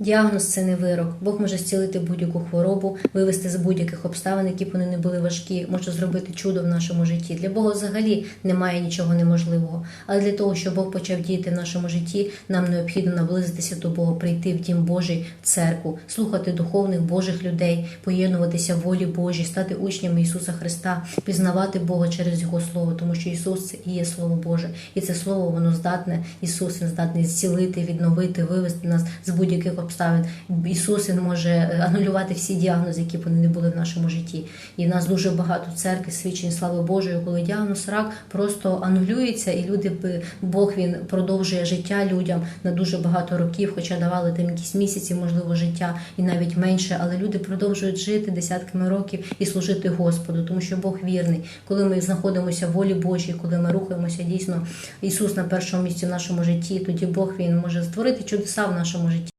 Діагноз це не вирок. Бог може зцілити будь-яку хворобу, вивести з будь-яких обставин, які б вони не були важкі, може зробити чудо в нашому житті. Для Бога взагалі немає нічого неможливого. Але для того, щоб Бог почав діяти в нашому житті, нам необхідно наблизитися до Бога, прийти в Дім Божий, в церкву, слухати духовних Божих людей, поєднуватися в волі Божій, стати учнями Ісуса Христа, пізнавати Бога через Його Слово, тому що Ісус це і є Слово Боже, і це Слово воно здатне. Ісус Він здатний зцілити, відновити, вивести нас з будь-яких обставин. Ісус Він може анулювати всі діагнози, які б вони не були в нашому житті. І в нас дуже багато церкви свідчень слави Божої, коли діагноз рак просто анулюється, і люди Бог він продовжує життя людям на дуже багато років, хоча давали там якісь місяці, можливо, життя і навіть менше. Але люди продовжують жити десятками років і служити Господу, тому що Бог вірний. Коли ми знаходимося в волі Божій, коли ми рухаємося дійсно Ісус на першому місці в нашому житті, тоді Бог він може створити чудеса в нашому житті.